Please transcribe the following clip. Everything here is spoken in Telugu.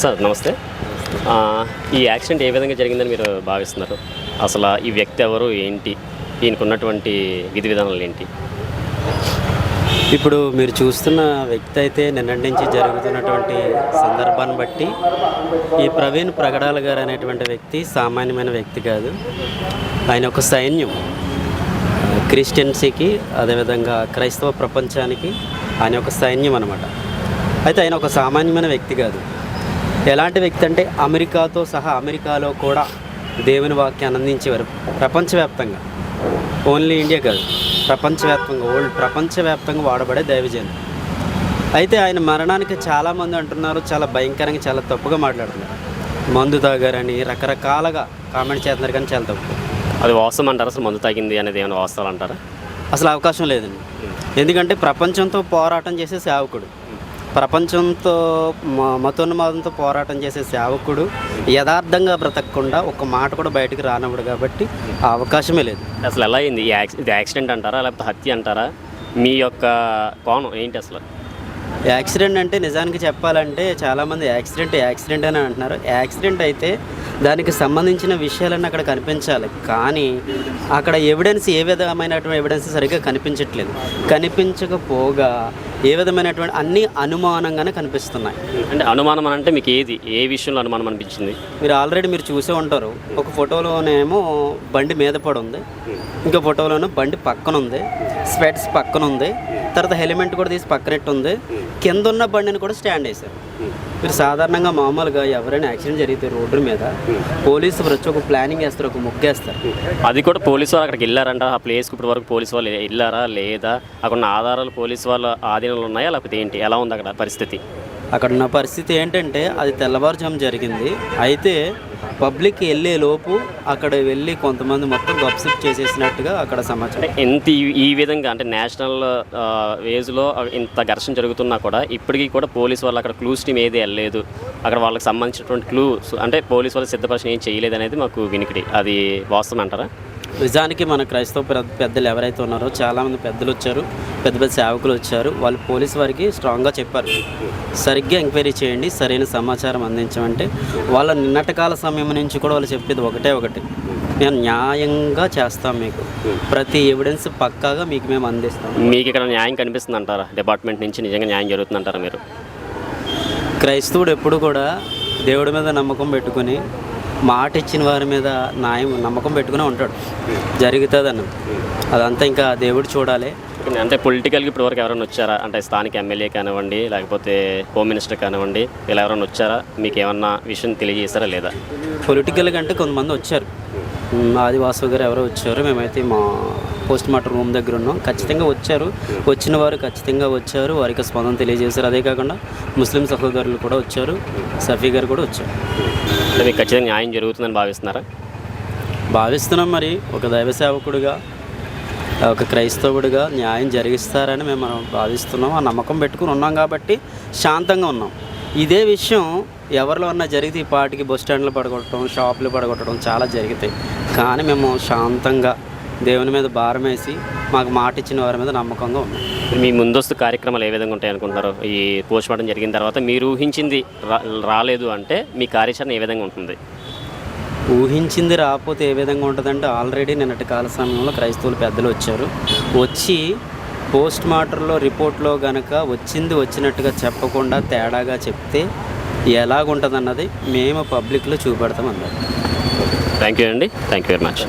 సార్ నమస్తే. ఈ యాక్సిడెంట్ ఏ విధంగా జరిగిందని మీరు భావిస్తున్నారు? అసలు ఈ వ్యక్తి ఎవరు ఏంటి? ఈయనకు ఉన్నటువంటి విధి విధానాలు ఏంటి? ఇప్పుడు మీరు చూస్తున్న వ్యక్తి అయితే నిన్నటి నుంచి జరుగుతున్నటువంటి సందర్భాన్ని బట్టి ఈ ప్రవీణ్ ప్రగడాల గారు అనేటువంటి వ్యక్తి సామాన్యమైన వ్యక్తి కాదు. ఆయన ఒక సైన్యం. క్రిస్టియన్సీకి అదేవిధంగా క్రైస్తవ ప్రపంచానికి ఆయన ఒక సైన్యం అనమాట అయితే ఆయన ఒక సామాన్యమైన వ్యక్తి కాదు. ఎలాంటి వ్యక్తి అంటే అమెరికాతో సహా అమెరికాలో కూడా దేవుని వాక్యాన్ని అందించేవారు. ప్రపంచవ్యాప్తంగా. ఓన్లీ ఇండియా కాదు. ప్రపంచవ్యాప్తంగా ఓల్డ్ ప్రపంచవ్యాప్తంగా వాడబడే దైవజనుడు. అయితే ఆయన మరణానికి చాలామంది అంటున్నారు చాలా భయంకరంగా చాలా తప్పుగా మాట్లాడుతున్నారు. మందు తాగారని రకరకాలుగా కామెంట్ చేస్తున్నారు కానీ చాలా తప్పు. అది వాస్తవం అంటారా? అసలు మందు తాగింది అనేది ఏమైనా వాస్తవాలు అంటారా? అసలు అవకాశం లేదండి. ఎందుకంటే ప్రపంచంతో పోరాటం చేసే సేవకుడు. ప్రపంచంతో మతోన్మాదంతో పోరాటం చేసే సేవకుడు యథార్థంగా బ్రతకకుండా ఒక మాట కూడా బయటికి రానప్పుడు కాబట్టి ఆ అవకాశమే లేదు. అసలు ఎలా అయింది? ఇది యాక్సిడెంట్ అంటారా? లేకపోతే హత్య అంటారా? మీ యొక్క కోణం ఏంటి అసలు? యాక్సిడెంట్ అంటే నిజానికి చెప్పాలంటే చాలామంది యాక్సిడెంట్ యాక్సిడెంట్ అని అంటున్నారు. యాక్సిడెంట్ అయితే దానికి సంబంధించిన విషయాలన్నీ అక్కడ కనిపించాలి. కానీ అక్కడ ఎవిడెన్స్ ఏ విధమైనటువంటి ఎవిడెన్స్ సరిగ్గా కనిపించట్లేదు. కనిపించకపోగా ఏ విధమైనటువంటి అన్ని అనుమానంగానే కనిపిస్తున్నాయి. అంటే అనుమానం అని అంటే మీకు ఏది? ఏ విషయంలో అనుమానం అనిపించింది? మీరు ఆల్రెడీ మీరు చూసే ఉంటారు. ఒక ఫోటోలోనేమో బండి మీద పడి ఉంది ఇంకో ఫోటోలోనే బండి పక్కన ఉంది స్పెట్స్ పక్కన ఉంది తర్వాత హెల్మెట్ కూడా తీసి పక్కనెట్టు ఉంది కింద ఉన్న బండిని కూడా స్టాండ్ వేశారు. మీరు సాధారణంగా మామూలుగా ఎవరైనా యాక్సిడెంట్ జరిగితే రోడ్డు మీద పోలీసులు వచ్చి ఒక ప్లానింగ్ వేస్తారు ఒక ముగ్గేస్తారు. అది కూడా పోలీసు వాళ్ళు అక్కడికి వెళ్ళారంట. ఆ ప్లేస్కి ఇప్పటి వరకు పోలీసు వాళ్ళు వెళ్ళారా లేదా? అక్కడ ఉన్న ఆధారాలు పోలీసు వాళ్ళ ఆధీనంలో ఉన్నాయా? లేకపోతే ఏంటి? ఎలా ఉంది అక్కడ పరిస్థితి? అక్కడ ఉన్న పరిస్థితి ఏంటంటే అది తెల్లవారుజాము జరిగింది. అయితే పబ్లిక్ వెళ్ళే లోపు అక్కడ వెళ్ళి కొంతమంది మొత్తం గప్సిప్ చేసేసినట్టుగా అక్కడ సమాచారం. ఎంత ఈ- ఈ విధంగా అంటే నేషనల్ వేజ్లో ఇంత ఘర్షణ జరుగుతున్నా కూడా ఇప్పటికీ కూడా పోలీస్ వాళ్ళు అక్కడ క్లూస్ టీమ్ ఏది వెళ్ళలేదు. అక్కడ వాళ్ళకి సంబంధించినటువంటి క్లూస్ అంటే పోలీస్ వాళ్ళు సిద్ధపరిచిన ఏం చేయలేదు అనేది మాకు వినికిడి. అది వాస్తవం అంటారా? నిజానికి మన క్రైస్తవ పెద్ద- పెద్దలు ఎవరైతే ఉన్నారో చాలామంది పెద్దలు వచ్చారు పెద్ద పెద్ద సేవకులు వచ్చారు వాళ్ళు పోలీస్ వారికి స్ట్రాంగ్గా చెప్పారు. సరిగ్గా ఎంక్వైరీ చేయండి సరైన సమాచారం అందించమంటే వాళ్ళ నిన్నటి కాల సమయం నుంచి కూడా వాళ్ళు చెప్పేది ఒకటే ఒకటి. మేము న్యాయంగా చేస్తాం మీకు. ప్రతి ఎవిడెన్స్ పక్కాగా మీకు మేము అందిస్తాం. మీకు ఇక్కడ న్యాయం కనిపిస్తుంది అంటారా డిపార్ట్మెంట్ నుంచి నిజంగా న్యాయం జరుగుతుంది అంటారా మీరు? క్రైస్తవుడు ఎప్పుడు కూడా దేవుడి మీద నమ్మకం పెట్టుకుని మాట ఇచ్చిన వారి మీద న్యాయం నమ్మకం పెట్టుకుని ఉంటాడు. జరుగుతుందన్న అదంతా ఇంకా దేవుడు చూడాలి. అంటే పొలిటికల్గా ఇప్పటివరకు ఎవరైనా వచ్చారా? అంటే స్థానిక ఎమ్మెల్యే కానివ్వండి లేకపోతే హోమ్ మినిస్టర్ కానివ్వండి వీళ్ళు ఎవరైనా వచ్చారా? మీకు ఏమన్నా విషయం తెలియజేస్తారా లేదా? పొలిటికల్ కంటే కొంతమంది వచ్చారు. ఆదివాసు గారు ఎవరో వచ్చారు మేమైతే మా పోస్ట్ మార్టం రూమ్ దగ్గర ఉన్నాం. ఖచ్చితంగా వచ్చారు. వచ్చిన వారు ఖచ్చితంగా వచ్చారు. వారికి స్పందన తెలియజేశారు. అదే కాకుండా ముస్లిం సహోదరులు కూడా వచ్చారు. సఫీ గారు కూడా వచ్చారు. అంటే మీకు ఖచ్చితంగా న్యాయం జరుగుతుందని భావిస్తున్నారా? భావిస్తున్నాం మరి. ఒక దైవ సేవకుడిగా ఒక క్రైస్తవుడిగా న్యాయం జరిగిస్తారని మేము భావిస్తున్నాం. ఆ నమ్మకం పెట్టుకుని ఉన్నాం కాబట్టి శాంతంగా ఉన్నాం. ఇదే విషయం ఎవరిలో అన్నా జరిగితే ఈ పాటికి బస్ స్టాండ్లో పడగొట్టడం షాపులు పడగొట్టడం చాలా జరుగుతాయి. కానీ మేము శాంతంగా దేవుని మీద భారం వేసి మాకు మాట ఇచ్చిన వారి మీద నమ్మకంగా ఉన్నాం. మీ ముందస్తు కార్యక్రమాలు ఏ విధంగా ఉంటాయి అనుకుంటున్నారు? ఈ పోస్ట్ మార్టం జరిగిన తర్వాత మీరు ఊహించింది రాలేదు అంటే మీ కార్యాచరణ ఏ విధంగా ఉంటుంది? ఊహించింది రాకపోతే ఏ విధంగా ఉంటుందంటే ఆల్రెడీ నిన్నటి కాల సమయంలో క్రైస్తవులు పెద్దలు వచ్చారు. వచ్చి పోస్ట్ మార్టంలో రిపోర్ట్లో గనక వచ్చింది వచ్చినట్టుగా చెప్పకుండా తేడాగా చెప్తే ఎలాగుంటుంది అన్నది మేము పబ్లిక్లో చూపెడతాం అన్నారు థ్యాంక్ యూ అండి. Thank you very much